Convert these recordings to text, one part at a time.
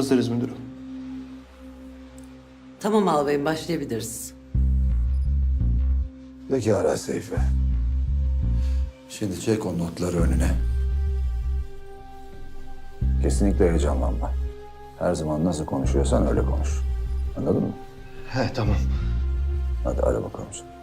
Hazırız müdürüm. Tamam albayım başlayabiliriz. Pekala Seyfi. Şimdi çek o notları önüne. Kesinlikle heyecanlanma. Her zaman nasıl konuşuyorsan öyle konuş. Anladın mı? He tamam. Hadi ara bakalım sen.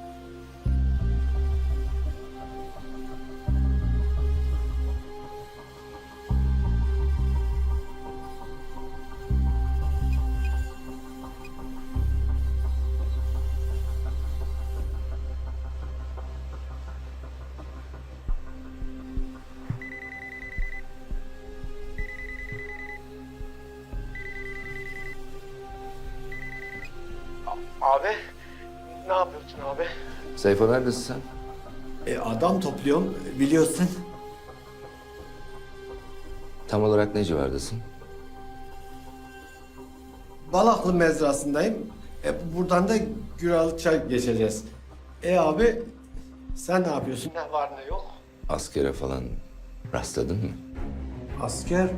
Abi ne yapıyorsun abi? Seyfo neredesin sen? E, adam topluyorum biliyorsun. Tam olarak ne civardasın? Balaklı mezrasındayım. E, buradan da Güralıç'a geçeceğiz. E abi sen ne yapıyorsun? Ne var ne yok? Askere falan rastladın mı? Asker? E,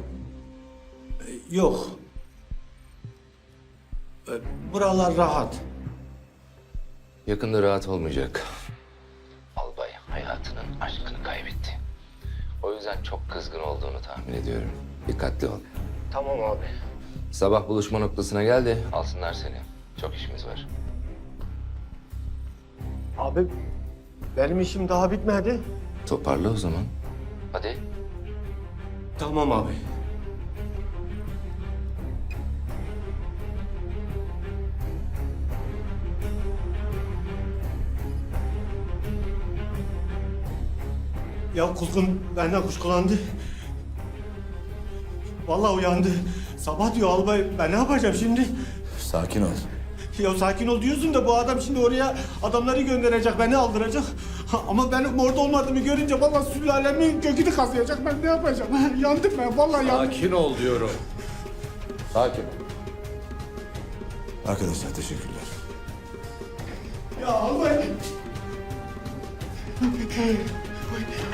yok. E, buralar rahat. Yakında rahat olmayacak. Albay hayatının aşkını kaybetti. O yüzden çok kızgın olduğunu tahmin ediyorum. Dikkatli ol. Tamam abi. Sabah buluşma noktasına gel de alsınlar seni. Çok işimiz var. Abi benim işim daha bitmedi. Toparla o zaman. Hadi. Tamam abi. Ya kuzgun benden kuşkulandı. Vallahi uyandı. Sabah diyor albay ben ne yapacağım şimdi? Sakin ol. Ya sakin ol diyorsun da bu adam şimdi oraya adamları gönderecek, beni aldıracak. Ha, Ama benim orada olmadığımı görünce vallahi sülalemin kökünü kazıyacak. Ben ne yapacağım? yandım ben, vallahi yandım. Sakin ol diyorum. Sakin ol. Arkadaşlar teşekkürler. Ya albay. Please.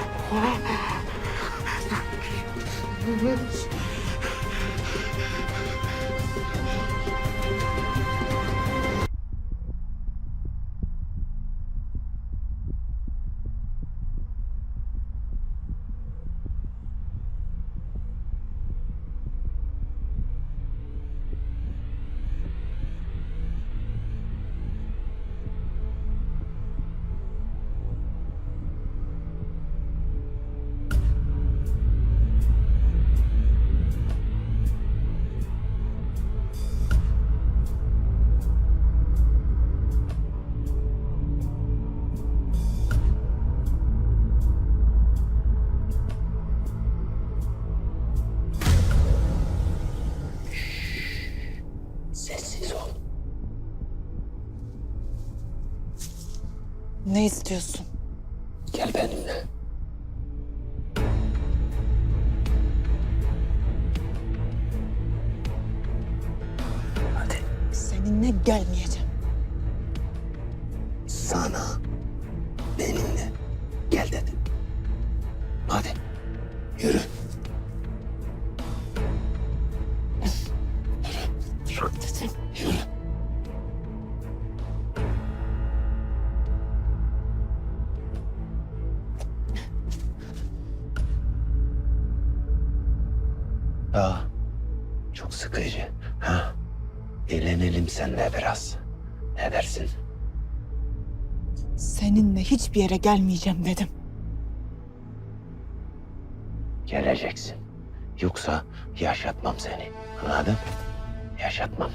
Ne istiyorsun? Gel benimle. Seninle gelmeyeceğim. Sana benimle gel dedim. Hadi yürü. Hiçbir yere gelmeyeceğim dedim. Geleceksin. Yoksa yaşatmam seni. Anladın? Yaşatmam.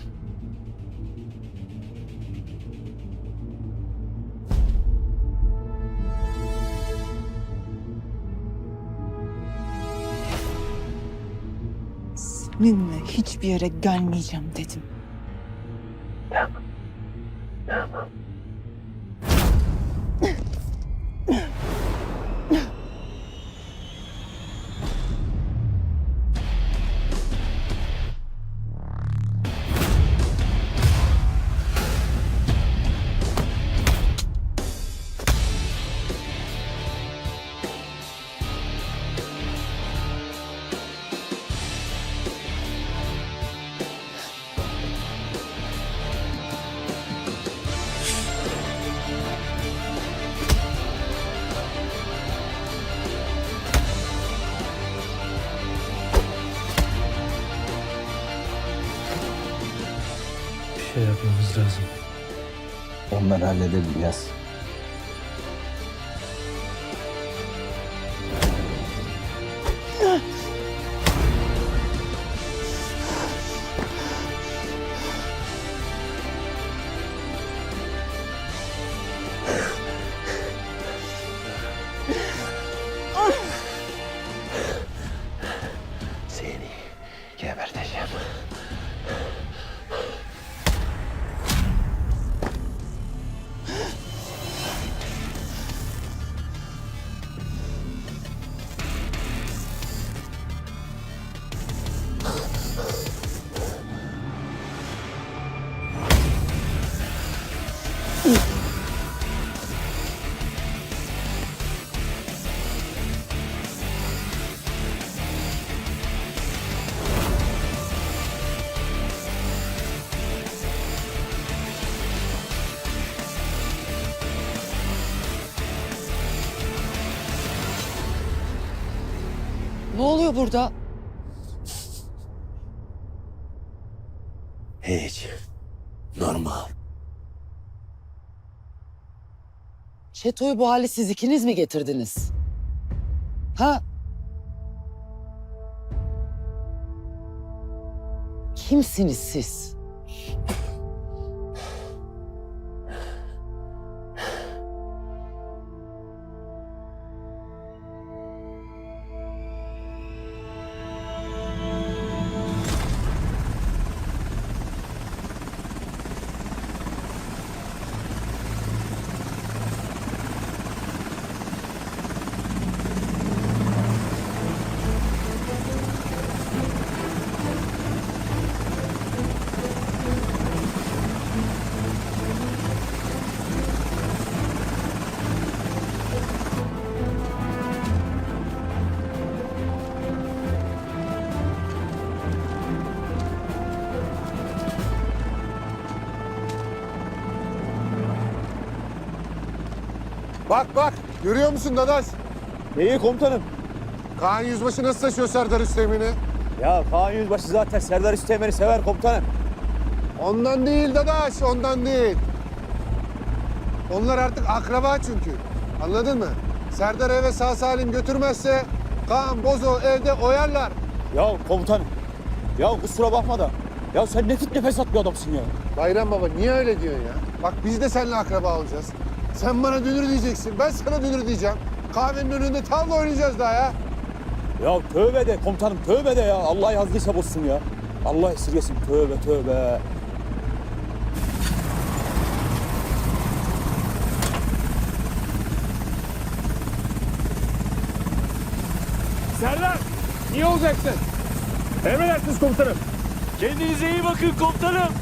Seninle hiçbir yere gelmeyeceğim dedim. Lazım. Onları halledelim yaz. Oluyor burada? Hiç. Normal. Çeto'yu bu hale siz ikiniz mi getirdiniz? Ha? Kimsiniz siz? Bak bak görüyor musun Dadaş? Neyi komutanım? Kaan Yüzbaşı nasıl taşıyor Serdar Üsteğmen'i? Ya Kaan Yüzbaşı zaten Serdar Üsteğmen'i sever komutanım. Ondan değil Dadaş ondan değil. Onlar artık akraba çünkü. Anladın mı? Serdar eve sağ salim götürmezse Kaan Bozo evde oyarlar. Ya komutanım. Ya kusura bakma da. Ya sen ne tip nefes at bir adamsın ya. Bayram baba niye öyle diyorsun ya? Bak biz de seninle akraba olacağız. Sen bana dünür diyeceksin. Ben sana dünür diyeceğim. Kahvenin önünde tavla oynayacağız daha ya. Ya tövbe de komutanım tövbe de ya. Allah yazdıysa bozsun ya. Allah esirgesin tövbe tövbe. Serdar! Niye olacaksın? Emredersiniz komutanım. Kendinize iyi bakın komutanım.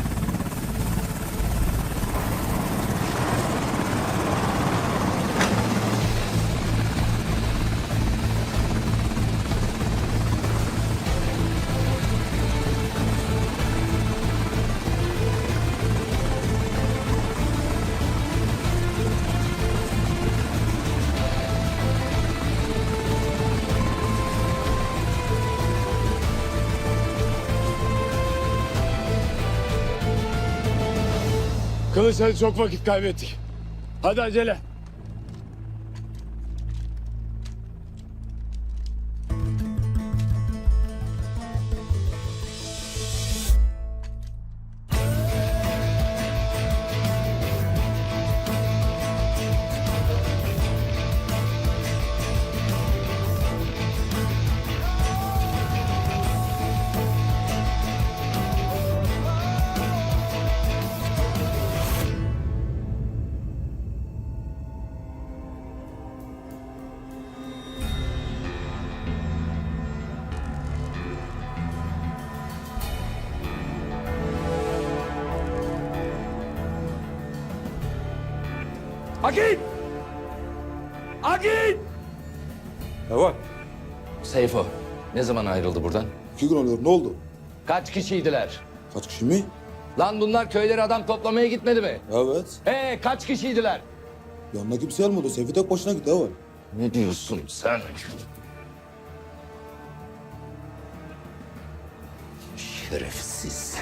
Kılıç hadi çok vakit kaybettik. Hadi acele. Akın! Akın! Ne var? Seyfo, ne zaman ayrıldı buradan? İki gün oluyor. Ne oldu? Kaç kişiydiler? Kaç kişi mi? Lan bunlar köyleri adam toplamaya gitmedi mi? Evet. Ee kaç kişiydiler? Yanına kimse almadı. Seyfi tek başına gitti evet. Ne diyorsun sen? Şerefsiz.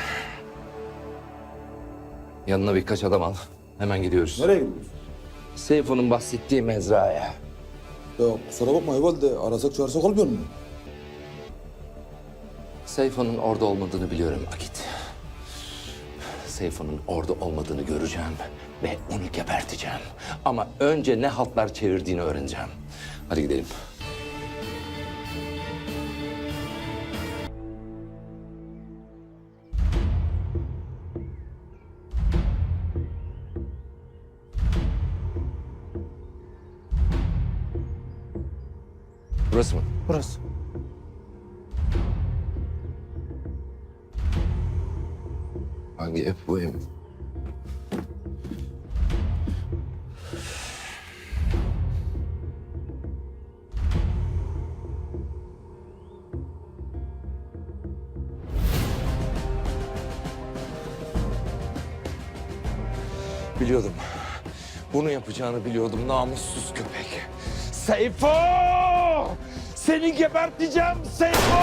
Yanına birkaç adam al. Hemen gidiyoruz. Nereye gidiyorsun? Seyfo'nun bahsettiği mezraya. Ya kusura bakma Eyvallah de arasak çağırsak olmuyor mu? Seyfo'nun orada olmadığını biliyorum Akit. Seyfo'nun orada olmadığını göreceğim ve onu geberteceğim. Ama önce ne haltlar çevirdiğini öğreneceğim. Hadi gidelim. Burası. Hangi ev bu ev? Biliyordum. Bunu yapacağını biliyordum namussuz köpek. Seyfo! Seni geberteceğim Seyfo!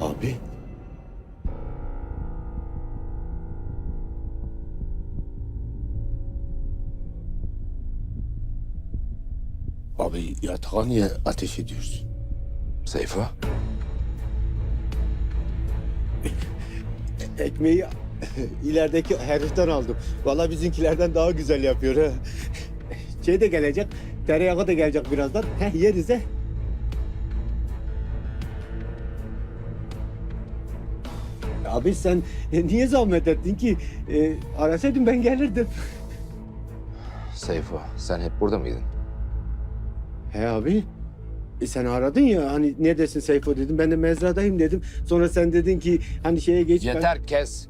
Abi. Abi yatağa niye ateş ediyorsun? Seyfo? Ekmeği ilerideki heriften aldım. Vallahi bizimkilerden daha güzel yapıyor ha. Şey de gelecek, tereyağı da gelecek birazdan. Heh, yeriz he. Abi sen e, niye zahmet ettin ki? E, arasaydın ben gelirdim. Seyfo, sen hep burada mıydın? He abi. E sen aradın ya hani neredesin Seyfo dedim. Ben de mezradayım dedim. Sonra sen dedin ki hani şeye geç. ben- Yeter kes.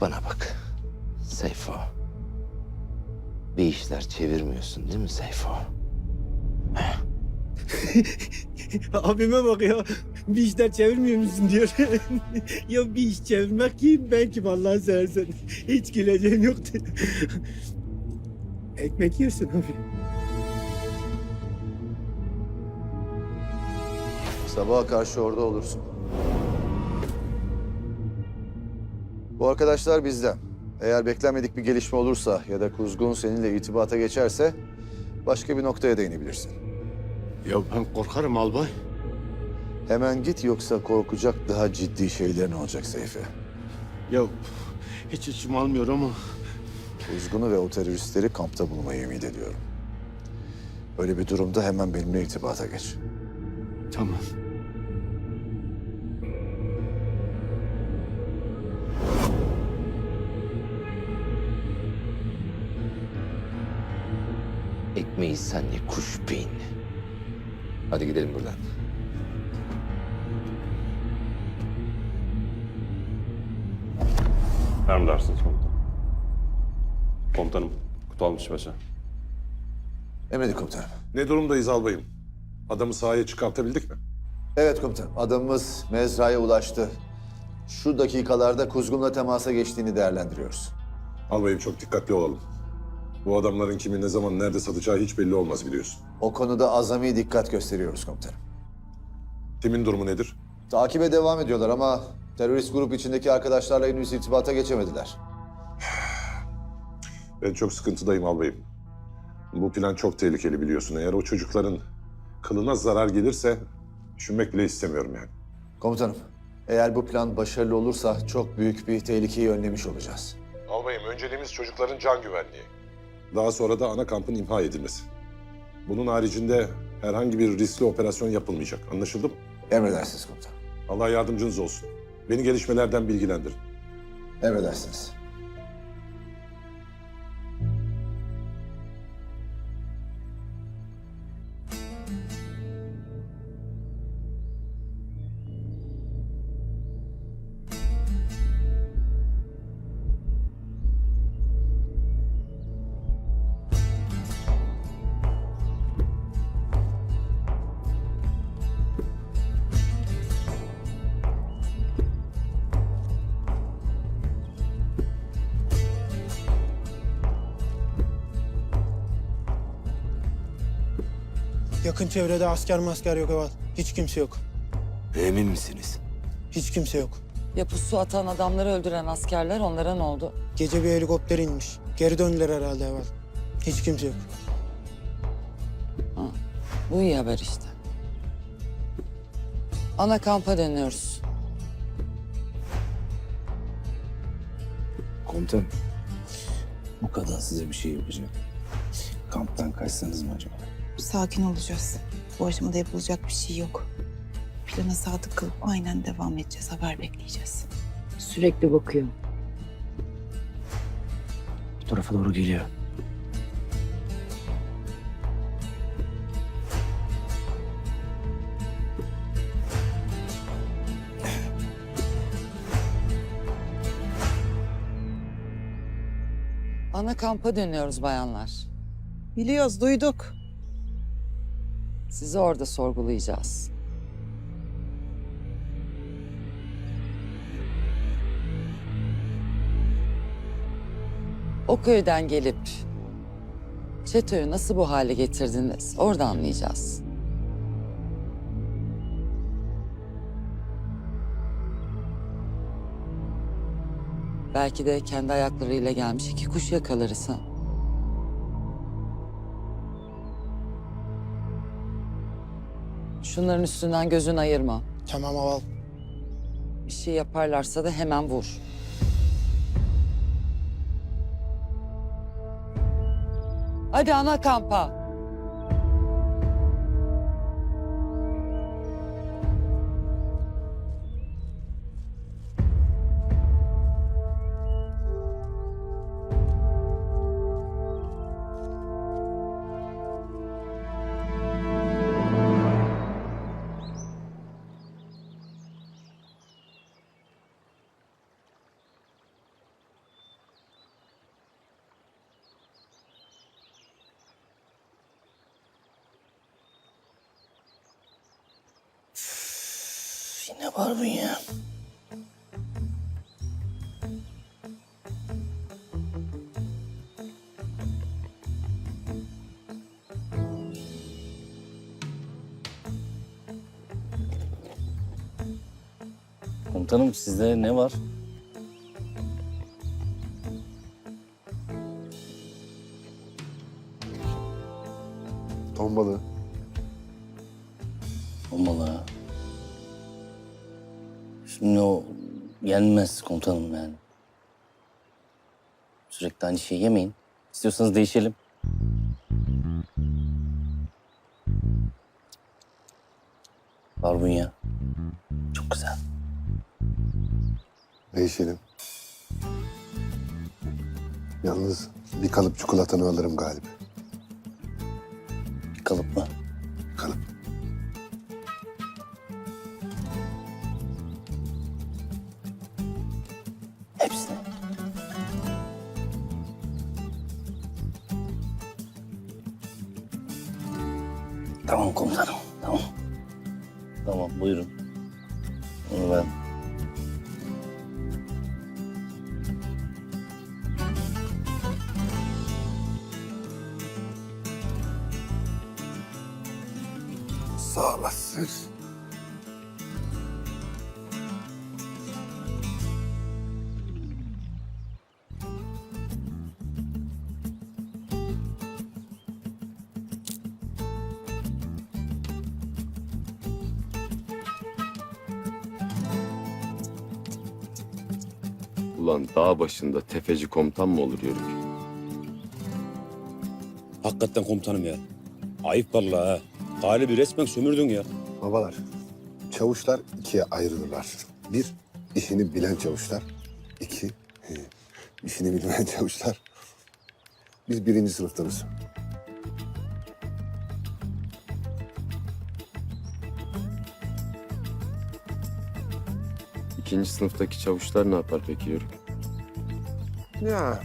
Bana bak. Seyfo. Bir işler çevirmiyorsun değil mi Seyfo? Abime bak ya. Bir işler çevirmiyor musun diyor. ya bir iş çevirmek kim ben kim Allah'ını seversen. Hiç güleceğim yoktu. Ekmek yersin abi. Sabaha karşı orada olursun. Bu arkadaşlar bizden. Eğer beklenmedik bir gelişme olursa ya da Kuzgun seninle itibata geçerse başka bir noktaya değinebilirsin. Ya ben korkarım albay. Hemen git yoksa korkacak daha ciddi şeylerin olacak Seyfi. Ya hiç içim almıyor ama. Kuzgun'u ve o teröristleri kampta bulmayı ümit ediyorum. Öyle bir durumda hemen benimle irtibata geç. Tamam. Ye kuş bin. Hadi gidelim buradan. Emredersiniz komutanım. Komutanım, Kutalmış Paşa. Emredin komutanım. Ne durumdayız albayım? Adamı sahaya çıkartabildik mi? Evet komutanım. Adamımız mezraya ulaştı. Şu dakikalarda Kuzgun'la temasa geçtiğini değerlendiriyoruz. Albayım çok dikkatli olalım. Bu adamların kimi ne zaman nerede satacağı hiç belli olmaz biliyorsun. O konuda azami dikkat gösteriyoruz komutanım. Timin durumu nedir? Takibe devam ediyorlar ama terörist grup içindeki arkadaşlarla henüz irtibata geçemediler. Ben çok sıkıntıdayım albayım. Bu plan çok tehlikeli biliyorsun. Eğer o çocukların kılına zarar gelirse düşünmek bile istemiyorum yani. Komutanım, eğer bu plan başarılı olursa çok büyük bir tehlikeyi önlemiş olacağız. Albayım önceliğimiz çocukların can güvenliği. Daha sonra da ana kampın imha edilmesi. Bunun haricinde herhangi bir riskli operasyon yapılmayacak. Anlaşıldı mı? Emredersiniz komutanım. Allah yardımcınız olsun. Beni gelişmelerden bilgilendirin. Emredersiniz. Yakın çevrede asker masker yok Eval. Hiç kimse yok. Emin misiniz? Hiç kimse yok. Ya pusu atan adamları öldüren askerler onlara ne oldu? Gece bir helikopter inmiş. Geri döndüler herhalde evvel. Hiç kimse yok. Bu iyi haber işte. Ana kampa dönüyoruz. Komutanım, bu kadın size bir şey yapacak. Kamptan kaçsanız mı acaba? Sakin olacağız. Bu aşamada yapılacak bir şey yok. Plana sadık kalıp aynen devam edeceğiz. Haber bekleyeceğiz. Sürekli bakıyor. Bu tarafa doğru geliyor. Ana kampa dönüyoruz bayanlar. Biliyoruz, duyduk. Sizi orada sorgulayacağız. O köyden gelip Çeto'yu nasıl bu hale getirdiniz? Orada anlayacağız. Belki de kendi ayaklarıyla gelmiş iki kuş yakalarız Şunların üstünden gözün ayırma. Tamam Aval. Bir şey yaparlarsa da hemen vur. Hadi ana kampa. Bu ya. Komutanım sizde ne var? Ton balığı. Olmalı ha. Şimdi o yenmez komutanım yani. Sürekli aynı şeyi yemeyin. İstiyorsanız değişelim. Barbunya. Çok güzel. Değişelim. Yalnız bir kalıp çikolatanı alırım galiba. Bir kalıp mı? Ulan dağ başında tefeci komutan mı olur yörük? Hakikaten komutanım ya. Ayıp vallahi ha. Galibi resmen sömürdün ya. Babalar, çavuşlar ikiye ayrılırlar. Bir, işini bilen çavuşlar. İki, işini bilmeyen çavuşlar. Biz birinci sınıftanız. İkinci sınıftaki çavuşlar ne yapar peki yörük? Ya.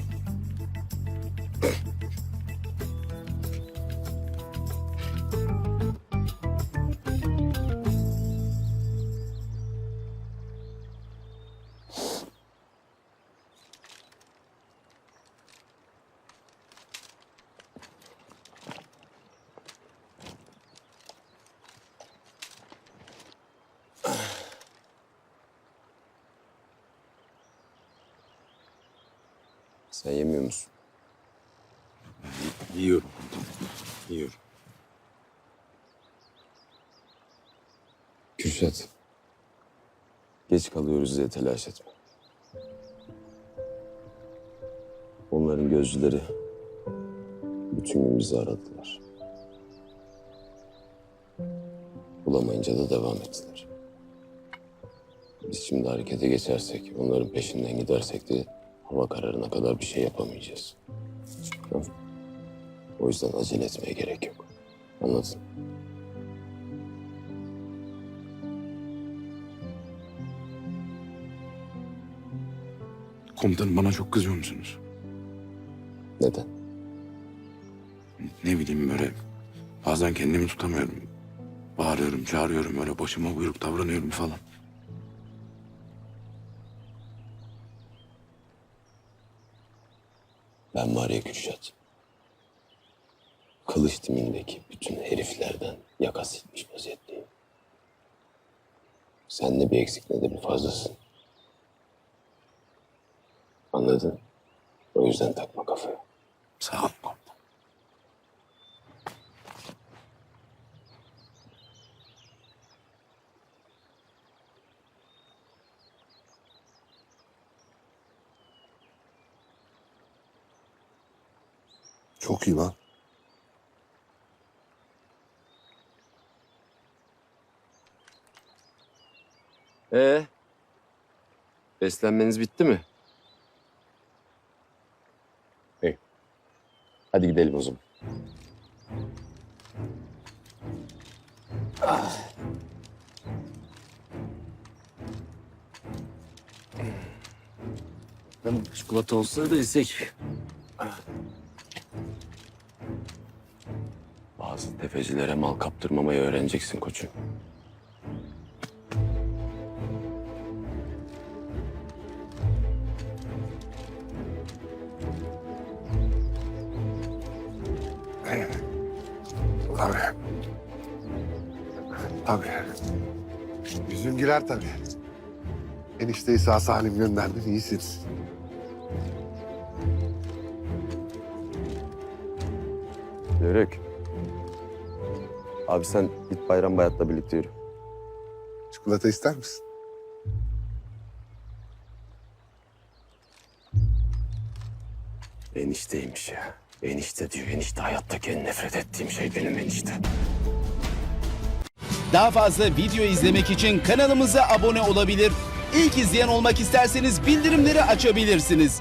Kürşat. Geç kalıyoruz diye telaş etme. Onların gözcüleri bütün gün bizi aradılar. Bulamayınca da devam ettiler. Biz şimdi harekete geçersek, onların peşinden gidersek de hava kararına kadar bir şey yapamayacağız. O yüzden acele etmeye gerek yok. Anladın? Komutanım bana çok kızıyor musunuz? Neden? Ne bileyim böyle bazen kendimi tutamıyorum. Bağırıyorum, çağırıyorum böyle başıma buyruk davranıyorum falan. Ben var ya Kürşat. Kılıç timindeki bütün heriflerden yaka silmiş vaziyetteyim. Sen ne bir eksik ne de bir fazlasın. Anladın? O yüzden takma kafaya. Sağ ol. Çok iyi lan. Ee? Beslenmeniz bitti mi? Hadi gidelim o zaman. Ben çikolata olsaydı isek. Bazı tefecilere mal kaptırmamayı öğreneceksin koçum. Tabii. Tabii. Yüzün güler tabii. Enişteyi sağ salim gönderdin, iyisin. Yörük. Abi sen git Bayram Bayat'la birlikte yürü. Çikolata ister misin? Enişteymiş ya. Enişte diyor. Enişte hayattaki en nefret ettiğim şey benim enişte. Daha fazla video izlemek için kanalımıza abone olabilir. İlk izleyen olmak isterseniz bildirimleri açabilirsiniz.